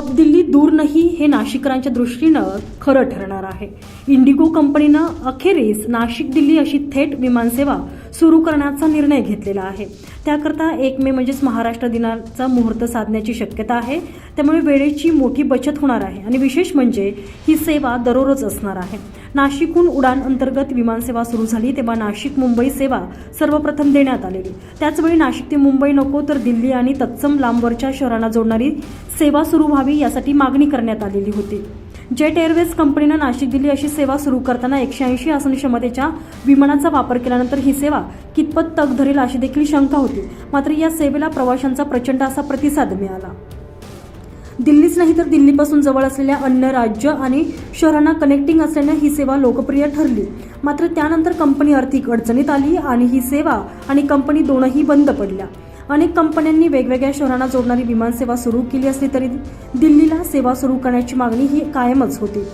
दिल्ली दूर नाही हे नाशिकरांच्या दृष्टीनं खरं ठरणार आहे. इंडिगो कंपनीनं अखेरीस नाशिक दिल्ली अशी थेट विमानसेवा सुरू करण्याचा निर्णय घेतलेला आहे. त्याकरता एक मे म्हणजेच महाराष्ट्र दिनाचा मुहूर्त साधण्याची शक्यता आहे. त्यामुळे वेळेची मोठी बचत होणार आहे. आणि विशेष म्हणजे ही सेवा दररोज असणार आहे. नाशिकहून उडान अंतर्गत विमानसेवा सुरू झाली तेव्हा नाशिक मुंबई सेवा सर्वप्रथम देण्यात आलेली. त्याचवेळी नाशिक ते मुंबई नको तर दिल्ली आणि तत्सम लांबवरच्या शहरांना जोडणारी सेवा सुरू व्हावी यासाठी मागणी करण्यात आलेली होती. जेट एअरवेज कंपनीनं नाशिक दिल्ली अशी सेवा सुरू करताना एकशे ऐंशी आसन क्षमतेच्या विमानाचा वापर केल्यानंतर ही सेवा कितपत तग धरेल अशी देखील शंका होती. मात्र या सेवेला प्रवाशांचा प्रचंड असा प्रतिसाद मिळाला. दिल्लीच नाही तर दिल्लीपासून जवळ असलेल्या अन्य राज्य आणि शहरांना कनेक्टिंग असल्याने ही सेवा लोकप्रिय ठरली. मात्र त्यानंतर कंपनी आर्थिक अडचणीत आली आणि ही सेवा आणि कंपनी दोनही बंद पडल्या. अनेक कंपन्यांनी वेगवेगळ्या शहरांना जोडणारी विमानसेवा सुरू केली असली तरी दिल्लीला सेवा सुरू करण्याची मागणी ही कायमच होती.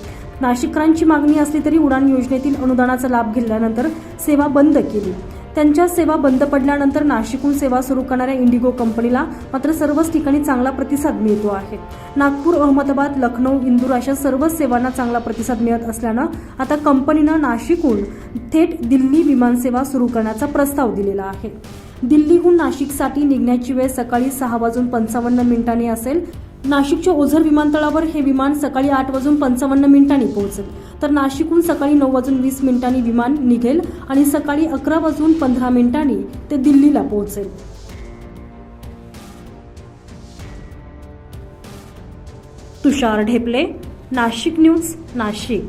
नाशिककरांची मागणी असली तरी उडान योजनेतील अनुदानाचा लाभ घेतल्यानंतर सेवा बंद केली. त्यांच्या सेवा बंद पडल्यानंतर नाशिकहून सेवा सुरू करणाऱ्या इंडिगो कंपनीला मात्र सर्वच ठिकाणी चांगला प्रतिसाद मिळतो आहे. नागपूर अहमदाबाद लखनौ इंदूर अशा सर्वच सेवांना चांगला प्रतिसाद मिळत असल्यानं आता कंपनीनं नाशिकहून थेट दिल्ली विमानसेवा सुरू करण्याचा प्रस्ताव दिलेला आहे. दिल्लीहून नाशिकसाठी निघण्याची वेळ सकाळी सहा वाजून पंचावन्न मिनिटांनी असेल नाशिकच्या ओझर विमानतळावर हे विमान सकाळी आठ वाजून पंचावन्न मिनिटांनी पोहोचेल. तर नाशिकहून सकाळी नऊ वाजून वीस मिनिटांनी विमान निघेल आणि सकाळी अकरा वाजून पंधरा मिनिटांनी ते दिल्लीला पोहोचेल. तुषार ढेपले नाशिक न्यूज नाशिक.